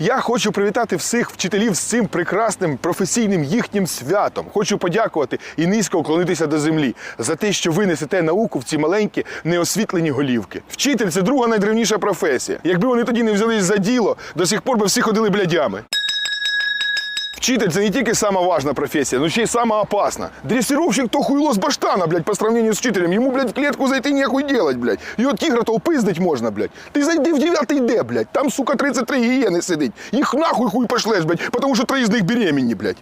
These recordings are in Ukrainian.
Я хочу привітати всіх вчителів з цим прекрасним професійним їхнім святом. Хочу подякувати і низько уклонитися до землі за те, що ви несете науку в ці маленькі неосвітлені голівки. Вчитель це друга найдревніша професія. Якби вони тоді не взялись за діло, до сих пор би всі ходили блядями. Вчитель це не тільки сама важна професія, но ще й сама опасна. Дрессировщик то хуйло з баштана, блядь, по сравнению з вчителем. Йому, блядь, в клетку зайти нехуй делать, блядь. Його тігра то опиздить можна, блядь. Ти зайди в 9 Д, блядь. Там, сука, 33 гієни сидить. Їх нахуй хуй пошлеш, блядь, потому що три з них беременні, блядь.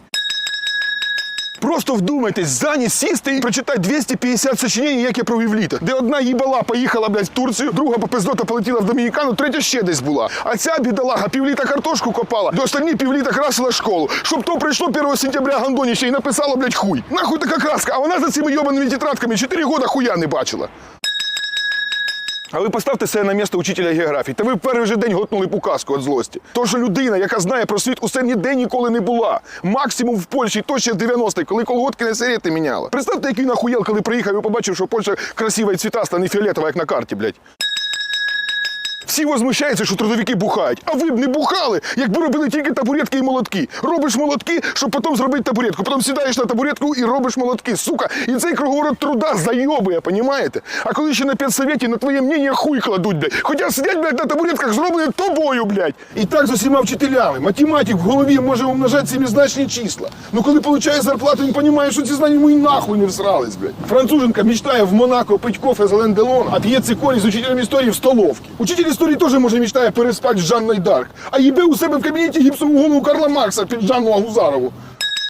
Просто вдумайтесь, за ніч сісти і прочитати 250 сочинень, як я провів літо. Де одна їбала поїхала, блядь, в Турцію, друга попиздота полетіла в Домінікану, третя ще десь була. А ця бідолага півліта картошку копала, до останні півліта красила школу. Щоб то прийшло 1 сентября гандоніще і написало, блядь, хуй. Нахуй така краска, а вона за цими йобаними тетрадками 4 года хуя не бачила. А ви поставте себе на місце учителя географії, та ви в перший же день готнули указку від злості. То, що людина, яка знає про світ, усе ніде ніколи не була. Максимум в Польщі, то ще в 90-х, коли колготки на сирети міняла. Представте, який нахуєл, коли приїхав і побачив, що Польща красива і цвітаста, не фіолетова, як на карті, блядь. Всі возмущаються, що трудовики бухають. А ви б не бухали, якби робили тільки табуретки і молотки. Робиш молотки, щоб потім зробити табуретку. Потім сідаєш на табуретку і робиш молотки, сука. І цей круговорот труда зайобує, понімаєте? А коли ще на педсовєті на твоє мнення хуй кладуть, блядь. Хоча сидять, блядь, на табуретках, зроблені тобою, блядь. І так з усіма вчителями. Математик в голові може умножати семизначні числа. Ну коли получає зарплату, він розуміє, що ці знання йому і нахуй не всрались, блядь. Француженка мечтає в Монако пить кофе з Делон, а п'є цикорій з учителем історії в столовці. Учитель історії теж може мечтає переспати з Жанною Дарк, а їбе у себе в кабінеті гіпсову голову Карла Маркса під Жанну Агузарову.